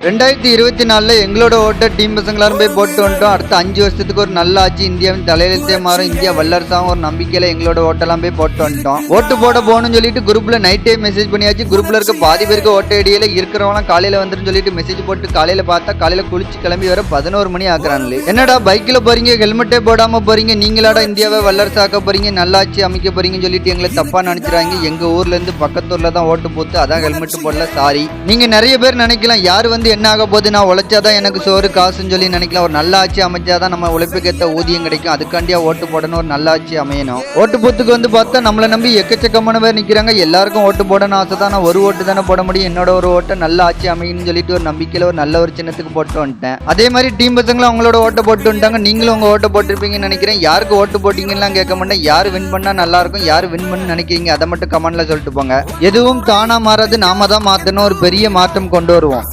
ரெண்டாயிரத்தி இருபத்தி நாலில் எங்களோட ஓட்ட டீம் பசங்களாரும் போய் போட்டு வந்துட்டோம். அடுத்த அஞ்சு வருஷத்துக்கு ஒரு நல்ல ஆட்சி இந்தியாவின் தலையெழுத்தே மாறும் இந்தியா வல்லரசாகும் ஒரு நம்பிக்கையில் எங்களோட ஓட்டெல்லாம் போய் போட்டு வந்துட்டோம். ஓட்டு போட போகணும்னு சொல்லிட்டு குரூப்பில் நைட்டே மெசேஜ் பண்ணியாச்சு. குரூப்பில் இருக்க பாதி பேருக்கு ஓட்ட இடையில இருக்கிறவங்களாம் காலையில் வந்துருன்னு சொல்லிட்டு மெசேஜ் போட்டு காலையில் பார்த்தா காலையில் குளிச்சு கிளம்பி வர பதினோரு மணி ஆக்குறாங்களே என்னடா பைக்கில் போறீங்க ஹெல்மெட்டே போடாமல் போறீங்க நீங்களாடா இந்தியாவை வல்லரசாக்க போறீங்க நல்லாட்சி அமைக்க போறீங்கன்னு சொல்லிட்டு எங்களை தப்பாக நினைச்சிடாங்க எங்கள் ஊர்லேருந்து பக்கத்தூரில் தான் ஓட்டு போட்டு அதான் ஹெல்மெட் போடல சாரி நீங்கள் நிறைய பேர் நினைக்கலாம் யார் வந்து என்ன ஆக போகுது நான் உழைச்சாதான் எனக்கு சோறு காசுன்னு சொல்லி நினைக்கலாம். ஒரு நல்ல ஆட்சி அமைச்சாதான் நம்ம உழைப்புக்கு ஏற்ற ஊதியம் கிடைக்கும். அதுக்காண்டியா ஓட்டு போடணும். ஒரு நல்ல ஆட்சி அமையணும். ஓட்டு போத்துக்கு வந்து பார்த்தா நம்மளை நம்பி எக்கச்சக்கமான பேர் நிற்கிறாங்க எல்லாருக்கும் ஓட்டு போடணும் ஆசை தான் நான் ஒரு ஓட்டு தானே போட முடியும். என்னோட ஒரு ஓட்டை நல்ல ஆட்சி அமையணும்னு சொல்லிட்டு ஒரு நம்பிக்கையில் ஒரு நல்ல ஒரு சின்னத்துக்கு போட்டு வந்துட்டேன். அதே மாதிரி டீம் பசங்களும் அவங்களோட ஓட்டை போட்டு வந்துட்டாங்க. நீங்களும் உங்க ஓட்டை போட்டிருப்பீங்கன்னு நினைக்கிறேன். யாருக்கு ஓட்டு போட்டீங்கன்னு கேட்க மாட்டேன். யார் வின் பண்ணா நல்லா இருக்கும்? யார் வின் பண்ணு நினைக்கிறீங்க? அதை மட்டும் கமெண்ட்ல சொல்லிட்டு போங்க. எதுவும் தானா மாறாது. நாம தான் மாத்தணும். ஒரு பெரிய மாற்றம் கொண்டு வருவோம்.